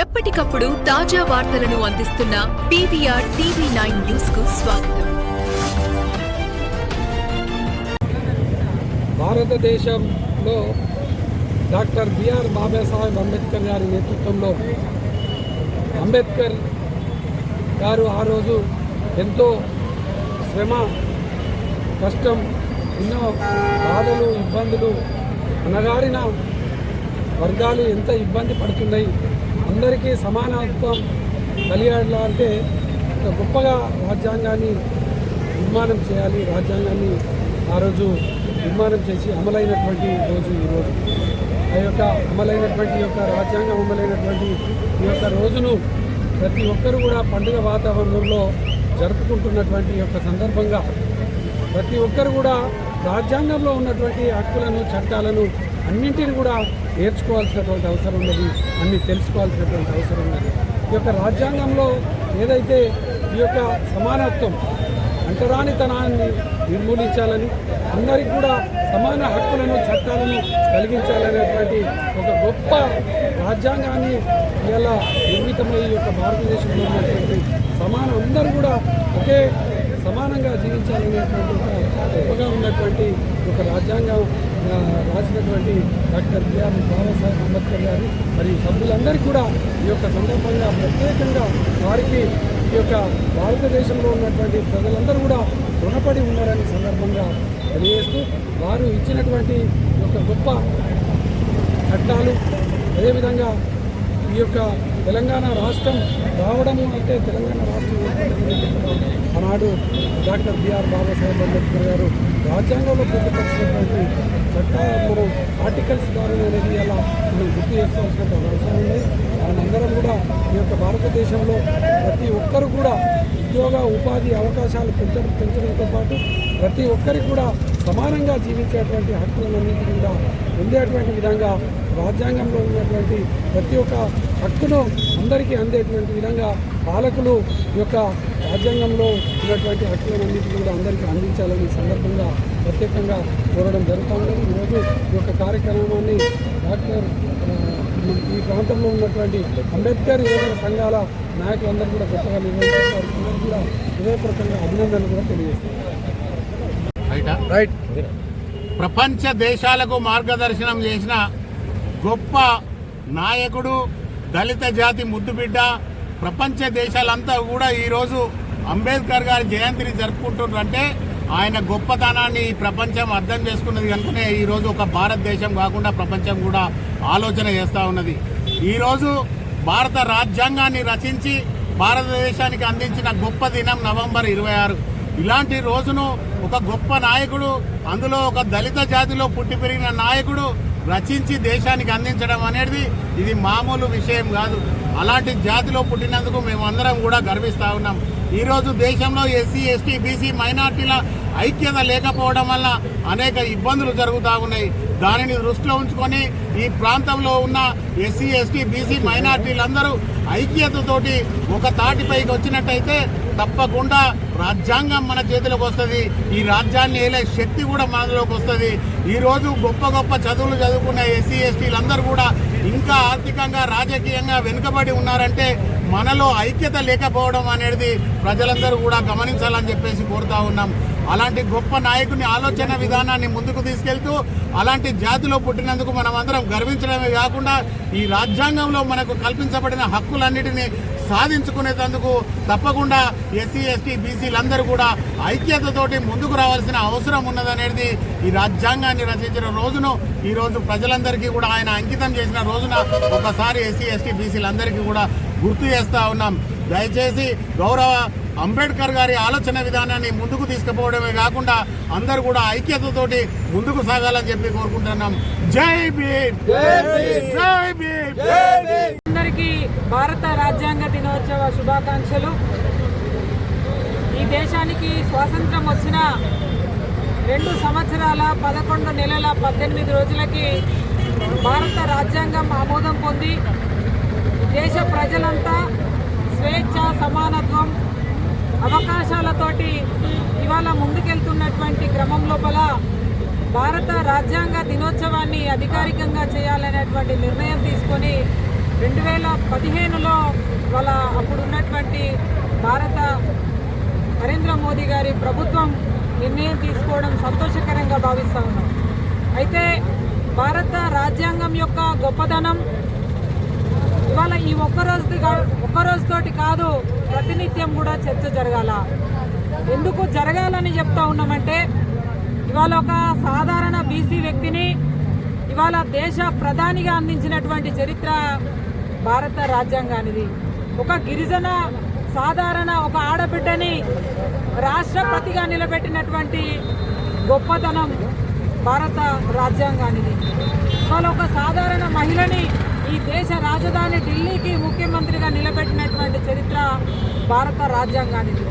ఎప్పటికప్పుడు తాజా వార్తలను అందిస్తున్న పీవీఆర్ టీవీ నైన్ న్యూస్కు స్వాగతం. భారతదేశంలో డాక్టర్ బిఆర్ బాబాసాహెబ్ అంబేద్కర్ గారి నేతృత్వంలో అంబేద్కర్ గారు ఆ రోజు ఎంతో శ్రమ కష్టం ఎన్నో బాధలు ఇబ్బందులు అనగారిన వర్గాలు ఎంత ఇబ్బంది పడుతున్నాయి అందరికీ సమానత్వం కలిగాలంటే ఒక గొప్పగా రాజ్యాంగాన్ని నిర్మాణం చేయాలి. రాజ్యాంగాన్ని ఆ రోజు నిర్మాణం చేసి అమలైనటువంటి రోజు ఈరోజు ఆ యొక్క అమలైనటువంటి యొక్క రాజ్యాంగం అమలైనటువంటి ఈ యొక్క రోజును ప్రతి ఒక్కరు కూడా పండుగ వాతావరణంలో జరుపుకుంటున్నటువంటి యొక్క సందర్భంగా ప్రతి ఒక్కరు కూడా రాజ్యాంగంలో ఉన్నటువంటి హక్కులను చట్టాలను అన్నింటిని కూడా నేర్చుకోవాల్సినటువంటి అవసరం ఉన్నది అన్ని తెలుసుకోవాల్సినటువంటి అవసరం ఉన్నది. ఈ యొక్క రాజ్యాంగంలో ఏదైతే ఈ యొక్క సమానత్వం అంటరానితనాన్ని నిర్మూలించాలని అందరికి కూడా సమాన హక్కులను చట్టాలను కలిగించాలనేటువంటి ఒక గొప్ప రాజ్యాంగాన్ని ఇలా నిర్మితమై ఈ యొక్క భారతదేశంలో ఉన్నటువంటి సమాన అందరూ కూడా ఒకే సమానంగా జీవించాలనేటువంటి గొప్పగా ఉన్నటువంటి ఒక రాజ్యాంగం రాసినటువంటి డాక్టర్ బిఆర్ బాబాసాహెబ్ అంబేద్కర్ గారు మరియు సభ్యులందరికీ కూడా ఈ యొక్క సందర్భంగా ప్రత్యేకంగా వారికి ఈ యొక్క భారతదేశంలో ఉన్నటువంటి ప్రజలందరూ కూడా రుణపడి ఉన్నారని సందర్భంగా తెలియజేస్తూ వారు ఇచ్చినటువంటి ఒక గొప్ప చట్టాలు అదేవిధంగా ఈ యొక్క తెలంగాణ రాష్ట్రం రావడము అంటే తెలంగాణ రాష్ట్రం ఆనాడు డాక్టర్ బిఆర్ బాబాసాహెబ్ అంబేద్కర్ గారు రాజ్యాంగంలో పొందుపరిచినటువంటి మూడు ఆర్టికల్స్ ద్వారా అనేది ఇలా మనం గుర్తు చేసుకోవాల్సినటువంటి అవసరం ఉంది. మనందరం కూడా ఈ యొక్క భారతదేశంలో ప్రతి ఒక్కరు కూడా ఉద్యోగ ఉపాధి అవకాశాలు పెంచడం పెంచడంతో పాటు ప్రతి ఒక్కరికి కూడా సమానంగా జీవించేటువంటి హక్కులన్నింటినీ కూడా ఉండేటువంటి విధంగా రాజ్యాంగంలో ఉన్నటువంటి ప్రతి ఒక్క హక్కును అందరికీ అందేటువంటి విధంగా పాలకులు ఈ యొక్క రాజ్యాంగంలో ఉన్నటువంటి హక్కులన్నింటినీ కూడా అందరికీ అందించాలని సందర్భంగా ప్రత్యేకంగా కోరడం జరుగుతూ ఉన్నది. ఈరోజు ఈ యొక్క కార్యక్రమాన్ని డాక్టర్ ఈ ప్రాంతంలో ఉన్నటువంటి అంబేద్కర్ యువజన సంఘాల నాయకులందరూ కూడా గొప్పగా నిర్వహించారు. కూడా హృదయపూర్వకంగా అభినందనలు కూడా తెలియజేస్తున్నారు. రైటా? ప్రపంచ దేశాలకు మార్గదర్శనం చేసిన గొప్ప నాయకుడు దళిత జాతి ముద్దుబిడ్డ ప్రపంచ దేశాలంతా కూడా ఈరోజు అంబేద్కర్ గారి జయంతిని జరుపుకుంటున్నారంటే ఆయన గొప్పతనాన్ని ఈ ప్రపంచం అర్థం చేసుకున్నది కనుకనే ఈరోజు ఒక భారతదేశం కాకుండా ప్రపంచం కూడా ఆలోచన చేస్తూ ఉన్నది. ఈరోజు భారత రాజ్యాంగాన్ని రచించి భారతదేశానికి అందించిన గొప్ప దినం నవంబర్ ఇరవై ఆరు. ఇలాంటి రోజును ఒక గొప్ప నాయకుడు అందులో ఒక దళిత జాతిలో పుట్టి పెరిగిన నాయకుడు రచించి దేశానికి అందించడం అనేది ఇది మామూలు విషయం కాదు. అలాంటి జాతిలో పుట్టినందుకు మేమందరం కూడా గర్విస్తూ ఉన్నాం. ఈరోజు దేశంలో ఎస్సీ ఎస్టీ బీసీ మైనార్టీల ఐక్యత లేకపోవడం వల్ల అనేక ఇబ్బందులు జరుగుతూ ఉన్నాయి. దానిని దృష్టిలో ఉంచుకొని ఈ ప్రాంతంలో ఉన్న ఎస్సీ ఎస్టీ బీసీ మైనార్టీలందరూ ఐక్యతతోటి ఒక తాటిపైకి వచ్చినట్టయితే తప్పకుండా రాజ్యాంగం మన చేతిలోకి వస్తుంది. ఈ రాజ్యాన్ని ఏలే శక్తి కూడా మనలోకి వస్తుంది. ఈ రోజు గొప్ప గొప్ప చదువులు చదువుకున్న ఎస్సీ ఎస్టీలందరూ కూడా ఇంకా ఆర్థికంగా రాజకీయంగా వెనుకబడి ఉన్నారంటే మనలో ఐక్యత లేకపోవడం అనేది ప్రజలందరూ కూడా గమనించాలని చెప్పేసి కోరుతా ఉన్నాం. అలాంటి గొప్ప నాయకుని ఆలోచన విధానాన్ని ముందుకు తీసుకెళ్తూ అలాంటి జాతిలో పుట్టినందుకు మనం అందరం గర్వించడమే కాకుండా ఈ రాజ్యాంగంలో మనకు కల్పించబడిన హక్కులన్నిటినీ సాధించుకునేందుకు తప్పకుండా ఎస్సీ ఎస్టీ బీసీలందరూ కూడా ఐక్యతతోటి ముందుకు రావాల్సిన అవసరం ఉన్నదనేది ఈ రాజ్యాంగాన్ని రచించిన రోజును ఈ రోజు ప్రజలందరికీ కూడా ఆయన అంకితం చేసిన రోజున ఒకసారి ఎస్సీ ఎస్టీ బీసీలందరికీ కూడా గుర్తు చేస్తా ఉన్నాం. దయచేసి గౌరవ అంబేద్కర్ గారి ఆలోచన విధానాన్ని ముందుకు తీసుకుపోవడమే కాకుండా అందరూ కూడా ఐక్యతతోటి ముందుకు సాగాలని చెప్పి కోరుకుంటున్నాం. జై భీమ్! జై భీమ్! అందరికీ భారత రాజ్యాంగ దినోత్సవ శుభాకాంక్షలు. ఈ దేశానికి స్వాతంత్రం వచ్చిన రెండు సంవత్సరాల పదకొండు నెలల పద్దెనిమిది రోజులకి భారత రాజ్యాంగం ఆమోదం పొంది దేశ ప్రజలంతా స్వేచ్ఛ సమానత్వం అవకాశాలతోటి ఇవాళ ముందుకెళ్తున్నటువంటి క్రమం లోపల భారత రాజ్యాంగ దినోత్సవాన్ని అధికారికంగా చేయాలనేటువంటి నిర్ణయం తీసుకొని రెండు వేల పదిహేనులో వాళ్ళ అప్పుడు ఉన్నటువంటి భారత నరేంద్ర మోదీ గారి ప్రభుత్వం నిర్ణయం తీసుకోవడం సంతోషకరంగా భావిస్తూ ఉన్నాం. అయితే భారత రాజ్యాంగం యొక్క గొప్పదనం ఇవాళ ఈ ఒక్క ఒక్కరోజుతోటి రోజుతోటి కాదు ప్రతినిత్యం కూడా చర్చ జరగాల. ఎందుకు జరగాలని చెప్తా ఉన్నామంటే ఇవాళ ఒక సాధారణ బీసీ వ్యక్తిని ఇవాళ దేశ ప్రధానిగా అందించినటువంటి చరిత్ర భారత రాజ్యాంగానిది. ఒక గిరిజన సాధారణ ఒక ఆడబిడ్డని రాష్ట్రపతిగా నిలబెట్టినటువంటి గొప్పతనం భారత రాజ్యాంగానిది. ఇవాళ ఒక సాధారణ మహిళని ఈ దేశ రాజధాని ఢిల్లీకి ముఖ్యమంత్రిగా నిలబెట్టినటువంటి చరిత్ర భారత రాజ్యాంగానిది.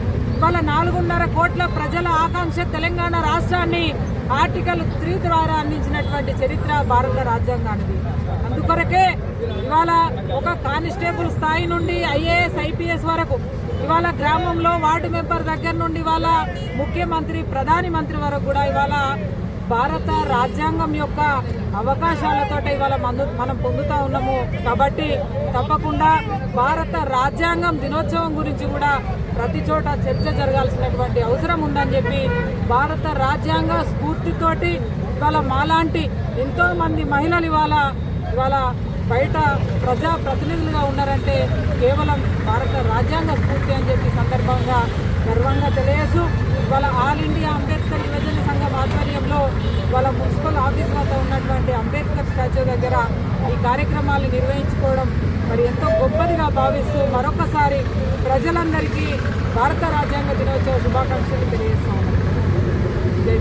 ఇవాళ నాలుగున్నర కోట్ల ప్రజల ఆకాంక్ష తెలంగాణ రాష్ట్రాన్ని ఆర్టికల్ త్రీ ద్వారా అందించినటువంటి చరిత్ర భారత రాజ్యాంగానికి అందుకొరకే ఇవాళ ఒక కానిస్టేబుల్ స్థాయి నుండి ఐఏఎస్ ఐపీఎస్ వరకు ఇవాళ గ్రామంలో వార్డు మెంబర్ దగ్గర నుండి ఇవాళ ముఖ్యమంత్రి ప్రధాని మంత్రి వరకు కూడా ఇవాళ భారత రాజ్యాంగం యొక్క అవకాశాలతో ఇవాళ మందు మనం పొందుతూ ఉన్నాము. కాబట్టి తప్పకుండా భారత రాజ్యాంగం దినోత్సవం గురించి కూడా ప్రతి చోట చర్చ జరగాల్సినటువంటి అవసరం ఉందని చెప్పి భారత రాజ్యాంగ స్ఫూర్తితోటి ఇవాళ మాలాంటి ఎంతోమంది మహిళలు ఇవాళ ఇవాళ బయట ప్రజా ప్రతినిధులుగా ఉన్నారంటే కేవలం భారత రాజ్యాంగ స్ఫూర్తి అని చెప్పి సందర్భంగా గర్వంగా తెలియజేస్తూ వాళ్ళ ఆల్ ఇండియా అంబేద్కర్ యువజన సంఘం ఆధ్వర్యంలో వాళ్ళ మున్సిపల్ ఆఫీస్ వద్ద ఉన్నటువంటి అంబేద్కర్ స్టాచ్యూ దగ్గర ఈ కార్యక్రమాలు నిర్వహించుకోవడం మరి ఎంతో గొప్పదిగా భావిస్తూ మరొకసారి ప్రజలందరికీ భారత రాజ్యాంగ దినోత్సవ శుభాకాంక్షలు తెలియజేస్తాము జై